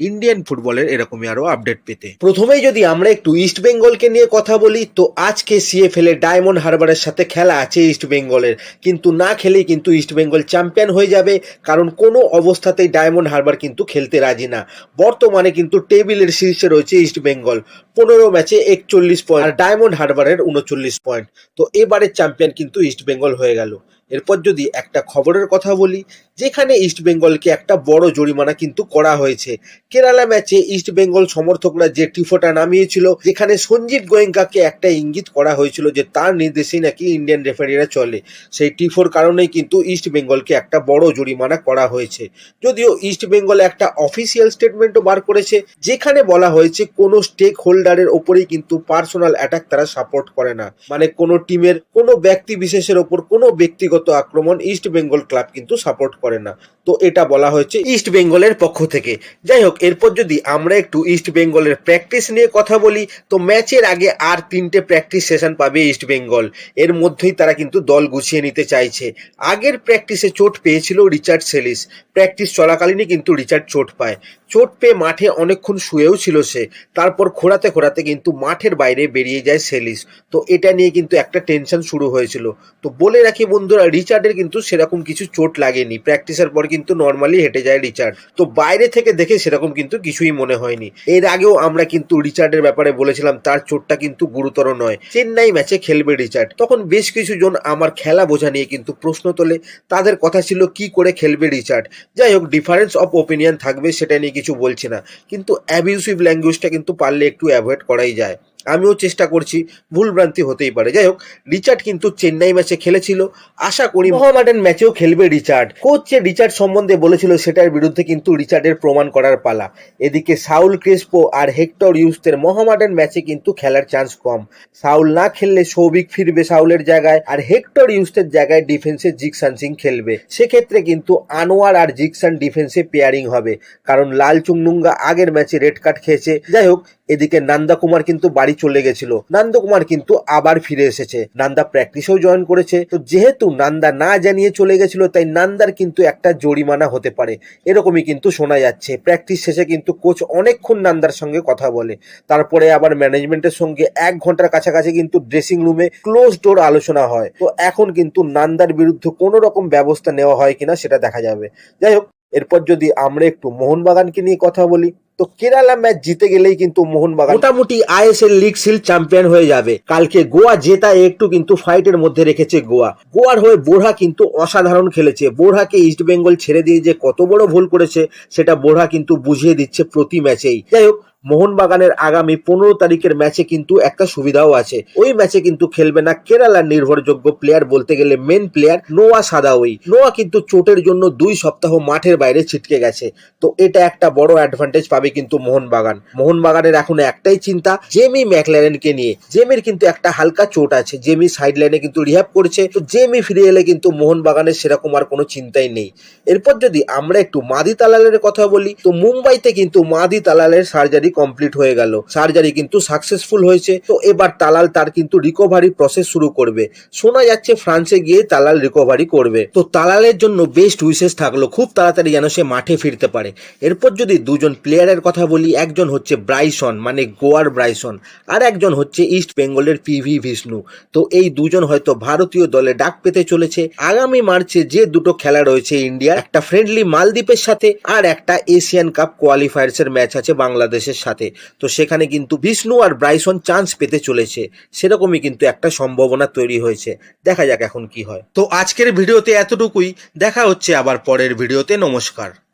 Indian ফুটবলের এরকমই আরও আপডেট পেতে। প্রথমেই যদি আমরা একটু ইস্ট বেঙ্গলকে নিয়ে কথা বলি, তো আজকে সিএফএল এ ডায়মন্ড হারবারের সাথে খেলা আছে ইস্ট বেঙ্গলের কিন্তু না খেলেই কিন্তু ইস্ট বেঙ্গল চ্যাম্পিয়ন হয়ে যাবে, কারণ কোনো অবস্থাতেই ডায়মন্ড হারবার কিন্তু খেলতে রাজি না। বর্তমানে কিন্তু টেবিলের শীর্ষে রয়েছে ইস্ট বেঙ্গল পনেরো ম্যাচে একচল্লিশ পয়েন্ট আর ডায়মন্ড হারবারের উনচল্লিশ পয়েন্ট তো এবারের চ্যাম্পিয়ন কিন্তু ইস্ট বেঙ্গল হয়ে গেল। এরপর যদি একটা খবরের কথা বলি যেখানে ইস্ট বেঙ্গলকে একটা বড় জরিমানা কিন্তু করা হয়েছে। কেরালা ম্যাচে ইস্ট বেঙ্গল সমর্থকরা যে টিফোটা নামিয়েছিল, যেখানে সঞ্জীব গোয়েঙ্কাকে একটা ইঙ্গিত করা হয়েছিল যে তার নির্দেশেই নাকি ইন্ডিয়ান রেফারিরা চলে। সেই টিফোর কারণেই কিন্তু ইস্ট বেঙ্গলকে একটা বড় জরিমানা করা হয়েছে। যদিও ইস্ট বেঙ্গল একটা অফিসিয়াল স্টেটমেন্টও বার করেছে, যেখানে বলা হয়েছে কোনো স্টেক হোল্ডারের ওপরেই কিন্তু পার্সোনাল অ্যাটাক তারা সাপোর্ট করে না। মানে কোনো টিমের কোনো ব্যক্তি বিশেষের ওপর কোনো ব্যক্তিগত আক্রমণ ইস্ট বেঙ্গল ক্লাব কিন্তু সাপোর্ট না। তো এটা বলা হয়েছে ইস্ট বেঙ্গলের পক্ষ থেকে। যাই হোক, এরপর যদি আমরা একটু ইস্ট বেঙ্গলের প্র্যাকটিস নিয়ে কথা বলি, তো ম্যাচের আগে আর তিনটে প্র্যাকটিস সেশন পাবে ইস্ট বেঙ্গল এর মধ্যেই তারা কিন্তু দল গুছিয়ে নিতে চাইছে। আগের প্র্যাকটিসে চোট পেয়েছিল রিচার্ড সেলিস। প্র্যাকটিস চলাকালীনই কিন্তু রিচার্ড চোট পায়। চোট পেয়ে মাঠে অনেকক্ষণ শুয়েও ছিল সে। তারপর খোঁড়াতে খোঁড়াতে কিন্তু মাঠের বাইরে বেরিয়ে যায় সেলিস। তো এটা নিয়ে কিন্তু একটা টেনশন শুরু হয়েছিল। তো বলে রাখি বন্ধুরা, রিচার্ডের কিন্তু সেরকম কিছু চোট লাগেনি। প্র্যাকটিসের পর কিন্তু নর্মালি হেঁটে যায় রিচার্ড তো বাইরে থেকে দেখে সেরকম কিন্তু কিছুই মনে হয়নি। এর আগেও আমরা কিন্তু রিচার্ডের ব্যাপারে বলেছিলাম, তার চোটটা কিন্তু গুরুতর নয়। চেন্নাই ম্যাচে খেলবে রিচার্ড তখন বেশ কিছু জন আমার খেলা বোঝা নিয়ে কিন্তু প্রশ্ন তোলে, তাদের কথা ছিল কি করে খেলবে রিচার্ড যাই হোক ডিফারেন্স অফ ওপিনিয়ন থাকবে, সেটা নিয়ে কিছু বলছি না। কিন্তু অ্যাবিউসিভ ল্যাঙ্গুয়েজটা কিন্তু পারলে একটু অ্যাভয়েড করাই যায়। আমিও চেষ্টা করছি ভুলভ্রান্তি হতেই পারে। যাই হোক রিচার্ড কিন্তু চেন্নাই ম্যাচে খেলেছিল। আশা করি মোহামেডান ম্যাচেও খেলবে রিচার্ড। কোচ যে রিচার্ড সম্বন্ধে বলেছিল সেটার বিরুদ্ধে কিন্তু রিচার্ডের প্রমাণ করার পালা। এদিকে সাউল ক্রেসপো আর হেক্টর ইউস্টের মোহামেডান ম্যাচে কিন্তু খেলার চান্স কম। সাউল না খেললে সৌভিক ফিরবে সাউলের জায়গায় আর হেক্টর ইউস্টের জায়গায় ডিফেন্সে জিকসান সিং খেলবে। সেক্ষেত্রে কিন্তু আনোয়ার আর জিকসান ডিফেন্সে পেয়ারিং হবে। কারণ লাল চুংনুঙ্গা আগের ম্যাচে রেড কার্ড খেয়েছে। যাই হোক এদিকে নান্দা কুমার কিন্তু বাড়ি চলে গেছিল। নান্দা কুমার কিন্তু আবার ফিরে এসেছে। নান্দা প্র্যাকটিসেও জয়েন করেছে। তো যেহেতু নান্দা না জানিয়ে চলে গেছিল, তাই নান্দার কিন্তু একটা জরিমানা হতে পারে। এরকমই কিন্তু শোনা যাচ্ছে। প্র্যাকটিস শেষে কিন্তু কোচ অনেকক্ষণ নান্দার সঙ্গে কথা বলে। তারপরে আবার ম্যানেজমেন্টের সঙ্গে এক ঘণ্টার কাছাকাছি কিন্তু ড্রেসিং রুমে ক্লোজ ডোর আলোচনা হয়। তো এখন কিন্তু নান্দার বিরুদ্ধে কোনো রকম ব্যবস্থা নেওয়া হয় কিনা সেটা দেখা যাবে। যাই হোক, এরপর যদি আমরা একটু মোহনবাগানকে নিয়ে কথা বলি। তো কেরালা ম্যাচ জিতে গেলেই কিন্তু মোহনবাগান মোটামুটি আইএসএল লিগ সিল চ্যাম্পিয়ন হয়ে যাবে। কালকে গোয়া জেতা একটু কিন্তু ফাইটের মধ্যে রেখেছে গোয়া। গোয়ার হয়ে বোরহা কিন্তু অসাধারণ খেলেছে। বোরহাকে ইস্টবেঙ্গল ছেড়ে দিয়ে যে কত বড় ভুল করেছে, সেটা বোরহা কিন্তু বুঝিয়ে দিচ্ছে প্রতি ম্যাচেই যাই হোক মোহনবাগানের আগামী পনেরো তারিখের ম্যাচে কিন্তু একটা সুবিধাও আছে। ওই ম্যাচে কিন্তু খেলবে না কেরালার নির্ভরযোগ্য প্লেয়ার বলতে গেলে মেন প্লেয়ার নোয়া সাদাওই। নোয়া কিন্তু চোটের জন্য দুই সপ্তাহ মাঠের বাইরে ছিটকে গেছে। তো এটা একটা বড় অ্যাডভান্টেজ পাবে কিন্তু মোহনবাগান। মোহনবাগানের এখন একটাই চিন্তা, জেমি ম্যাকলারেনকে নিয়ে। জেমির কিন্তু একটা হালকা চোট আছে। জেমি সাইড লাইনে কিন্তু রিহ্যাব করছে। তো জেমি ফিরে এলে কিন্তু মোহনবাগানের সেরকম আর কোনো চিন্তাই নেই। এরপর যদি আমরা একটু মাদি তালালের কথা বলি, তো মুম্বাইতে কিন্তু মাদি তালালের সার্জারি কমপ্লিট হয়ে গেল। সার্জারি কিন্তু সাকসেসফুল হয়েছে। তো এবার তালাল তার কিন্তু রিকভারি প্রসেস শুরু করবে। শোনা যাচ্ছে ফ্রান্সে গিয়ে তালাল রিকভারি করবে। তো তালালের জন্য বেস্ট উইসেস থাকল। খুব তাড়াতাড়ি যেন সে মাঠে ফিরতে পারে। এরপর যদি দুজন প্লেয়ারের কথা বলি, একজন হচ্ছে ব্রাইসন মানে গোয়ার ব্রাইসন আর একজন হচ্ছে ইস্ট বেঙ্গলের পিভি বিষ্ণু তো এই দুজন হয়তো ভারতীয় দলে ডাক পেতে চলেছে। আগামী মার্চে যে দুটো খেলা রয়েছে ইন্ডিয়ার, একটা ফ্রেন্ডলি মালদ্বীপের সাথে আর একটা এশিয়ান কাপ কোয়ালিফায়ার্স এর ম্যাচ আছে বাংলাদেশের সাথে। তো সেখানে কিন্তু বিষ্ণু আর ব্রাইসন চান্স পেতে চলেছে। সেরকমই কিন্তু একটা সম্ভাবনা তৈরি হয়েছে। দেখা যাক এখন কি হয়। তো আজকের ভিডিওতে এতটুকুই। দেখা হচ্ছে আবার পরের ভিডিওতে। নমস্কার।